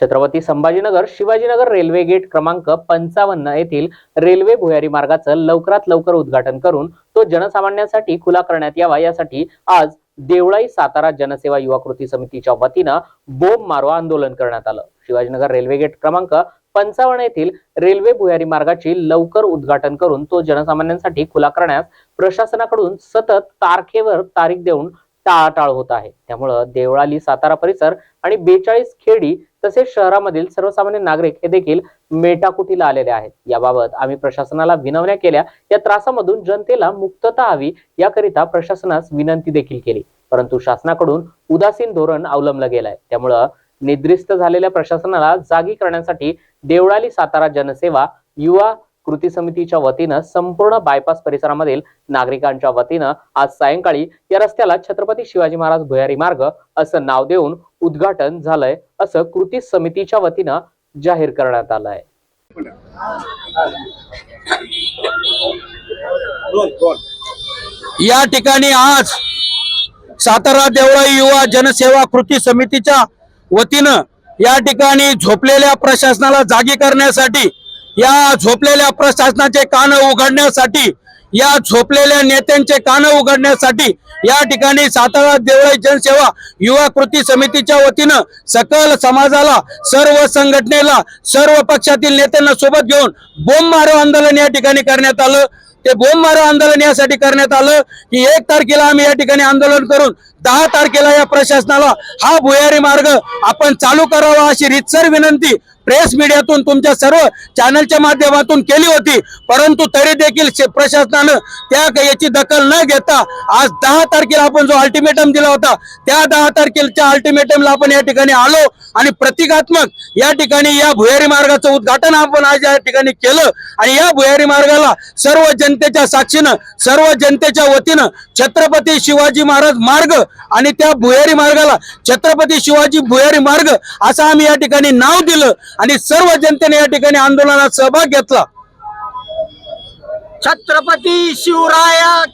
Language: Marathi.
छत्रपती संभाजीनगर शिवाजीनगर रेल्वे गेट क्रमांक पंचावन्न येथील रेल्वे भुयारी मार्गाचं लवकरात लवकर उद्घाटन करून तो जनसामान्यांसाठी खुला करण्यात यावा. यासाठी आज देवळाई सातारा जनसेवा युवा कृती समितीच्या वतीनं बोंब मारो आंदोलन करण्यात आलं. शिवाजीनगर रेल्वे गेट क्रमांक पंचावन्न येथील रेल्वे भुयारी मार्गाची लवकर उद्घाटन करून तो जनसामान्यांसाठी खुला करण्यास प्रशासनाकडून सतत तारखेवर तारीख देऊन टाळाटाळ होत आहे. त्यामुळं देवळाली सातारा परिसर आणि बेचाळीस खेडी तसेच शहरामधील सर्वसामान्य नागरिक हे देखील मेटाकुटीला आलेले आहेत. याबाबत आम्ही प्रशासनाला विनवण्या केल्या. या त्रासामधून जनतेला मुक्तता हवी याकरिता प्रशासनास विनंती देखील केली. परंतु शासनाकडून उदासीन धोरण अवलंबलं गेलंय. त्यामुळं निद्रिस्त झालेल्या प्रशासनाला जागी करण्यासाठी देवळाली सातारा जनसेवा युवा कृती समितीच्या वतीनं संपूर्ण बायपास परिसरामधील नागरिकांच्या वतीनं आज सायंकाळी या रस्त्याला छत्रपती शिवाजी महाराज भुयारी मार्ग असं नाव देऊन उद्घाटन झालंय असं कृती समितीच्या वतीनं जाहीर करण्यात आलं आहे या ठिकाणी आज सातारा देवळाई युवा जनसेवा कृती समितीच्या वतीनं या ठिकाणी झोपलेल्या प्रशासनाला जागी करण्यासाठी या झोपलेल्या प्रशासनाचे कान उघडण्यासाठी या झोपलेल्या नेत्यांचे कान उघडण्यासाठी या ठिकाणी सातारा देवळाई जनसेवा युवा कृती समितीच्या वतीनं सकल समाजाला सर्व संघटनेला सर्व पक्षातील नेत्यांना सोबत घेऊन बोंब मारो आंदोलन या ठिकाणी करण्यात आलं. ते बोंब मारो आंदोलन यासाठी करण्यात आलं की एक तारखेला आम्ही या ठिकाणी आंदोलन करून दहा तारखेला या प्रशासनाला हा भुयारी मार्ग आपण चालू करावा अशी रितसर विनंती प्रेस मीडियातून तुमच्या सर्व चॅनलच्या माध्यमातून केली होती. परंतु तरी देखील प्रशासनानं प्रशासनानं त्या याची दखल न घेता आज दहा तारखेला आपण जो अल्टिमेटम दिला होता त्या दहा तारखेच्या अल्टिमेटमला आपण या ठिकाणी आलो आणि प्रतिकात्मक या ठिकाणी या भुयारी मार्गाचं उद्घाटन आपण आज या ठिकाणी केलं. आणि या भुयारी मार्गाला सर्व जनतेच्या साक्षीनं सर्व जनतेच्या वतीनं छत्रपती शिवाजी महाराज मार्ग आणि त्या भुयारी मार्गाला छत्रपती शिवाजी भुयारी मार्ग असं आम्ही या ठिकाणी नाव दिलं आणि सर्व जनतेने या ठिकाणी आंदोलनात सहभाग घेतला. छत्रपती शिवराया